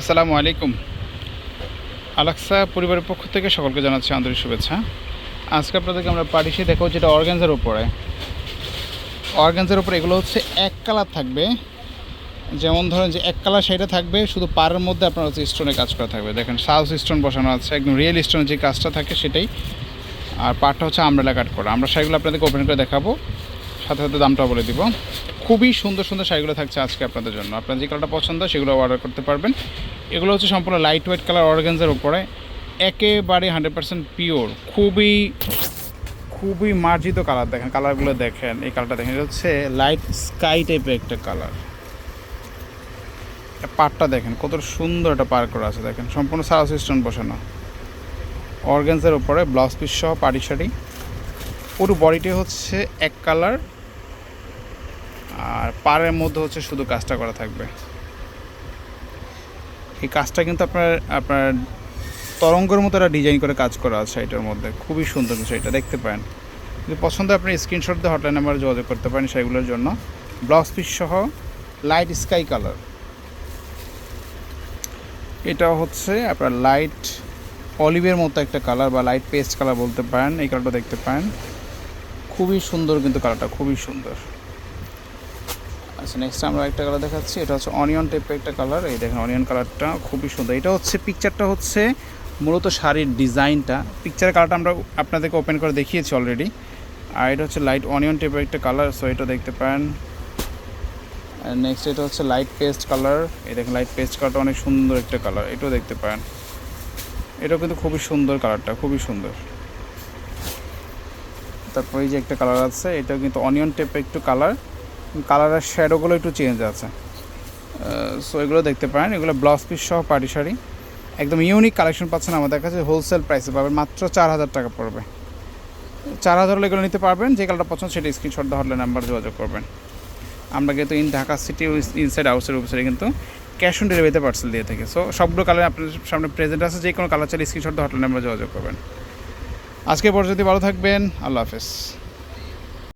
আসসালামু আলাইকুম। আলাক্সা পরিবারের পক্ষ থেকে সকলকে জানাচ্ছি আন্তরিক শুভেচ্ছা। আজকে আপনাদেরকে আমরা পাঠিয়েছি, দেখো যেটা অর্গ্যানজার উপরে। অর্গ্যানজার উপরে এগুলো হচ্ছে এক কালার থাকবে। যেমন ধরেন যে এক কালার শাড়িটা থাকবে, শুধু পাড়ের মধ্যে আপনার হচ্ছে স্টোনে কাজ করা থাকবে। দেখেন, সাউথ স্টোন বসানো আছে, একদম রিয়েল স্টোনের যে কাজটা থাকে সেটাই। আর পাড়টা হচ্ছে আমরেলা কাট করা। আমরা শাড়িগুলো আপনাদেরকে ওপেন করে দেখাবো। সাথে সাথে দামটা বলে দিব। খুবই সুন্দর সুন্দর শাড়িগুলো থাকছে আজকে আপনাদের জন্য। আপনার যে কালারটা পছন্দ সেগুলো অর্ডার করতে পারবেন। এগুলো হচ্ছে সম্পূর্ণ লাইট ওয়েট কালার অর্গানজার উপরে। একেবারে হান্ড্রেড পার্সেন্ট পিওর খুবই খুবই মার্জিত কালার দেখেন কালারগুলো দেখেন, এই কালারটা দেখেন। এটা হচ্ছে লাইট স্কাই টাইপের একটা কালার পাটটা দেখেন, কত সুন্দর একটা পার করা আছে দেখেন। সম্পূর্ণ সারা সিস্টেম বসানো। অর্গানজার উপরে ব্লাউজ পিস সহ পাটি শাড়ি পুরো বডিটি হচ্ছে এক কালার আর পাড়ের মধ্যে হচ্ছে শুধু কাজটা করা থাকবে। এই কাজটা কিন্তু আপনার আপনার তরঙ্গের মতো একটা ডিজাইন করে কাজ করা আছে এটার মধ্যে। খুবই সুন্দর বিষয়টা দেখতে পারেন। যদি পছন্দ আপনি স্ক্রিনশট দিয়ে হটলাইন নাম্বারে যোগাযোগ করতে পারেন সেগুলোর জন্য। ব্লাউজ পিস সহ লাইট স্কাই কালার এটা হচ্ছে আপনার লাইট অলিভের মতো একটা কালার বা লাইট পেস্ট কালার বলতে পারেন, এই কালারটা দেখতে পারেন। খুবই সুন্দর কিন্তু কালারটা খুবই সুন্দর। আচ্ছা নেক্সট আমরা একটা কালার দেখাচ্ছি। এটা হচ্ছে অনিয়ন টাইপের একটা কালার এই দেখেন অনিয়ন কালারটা খুবই সুন্দর। এটা হচ্ছে পিকচারটা হচ্ছে মূলত শাড়ির ডিজাইনটা পিকচারের কালারটা আমরা আপনাদেরকে ওপেন করে দেখিয়েছি অলরেডি আর এটা হচ্ছে লাইট অনিয়ন টাইপের একটা কালার সো এটা দেখতে পারেন। নেক্সট এটা হচ্ছে লাইট পেস্ট কালার এই দেখেন লাইট পেস্ট কালারটা অনেক সুন্দর একটা কালার এটাও দেখতে পারেন। এটাও কিন্তু খুবই সুন্দর কালারটা খুবই সুন্দর। তারপর এই যে একটা কালার আছে, এটাও কিন্তু অনিয়ন টাইপের একটু কালার কালারের শ্যাডোগুলো একটু চেঞ্জ আছে। সো এগুলো দেখতে পারেন, এগুলো ব্লাউজ পিস সহ পাটি শাড়ি। একদম ইউনিক কালেকশন পাচ্ছেন আমাদের কাছে হোলসেল প্রাইসে পাবেন, মাত্র চার হাজার টাকা পড়বে। চার হাজার এগুলো নিতে পারবেন, যে কালারটা পছন্দ সেটা স্ক্রিনশট হলে নাম্বার যোগাযোগ করবেন। আমরা কিন্তু in Dhaka city inside outside ওয়েবসাইটে কিন্তু ক্যাশ অন ডেলিভারিতে পার্সেল দিয়ে থাকি। সো সবগুলো কালার আপনার সামনে প্রেজেন্ট আছে, যে কোনো কালার চাইলে স্ক্রিনশট হলে নাম্বার যোগাযোগ করবেন। আজকে পর্যন্ত ভালো থাকবেন, আল্লাহ হাফেজ।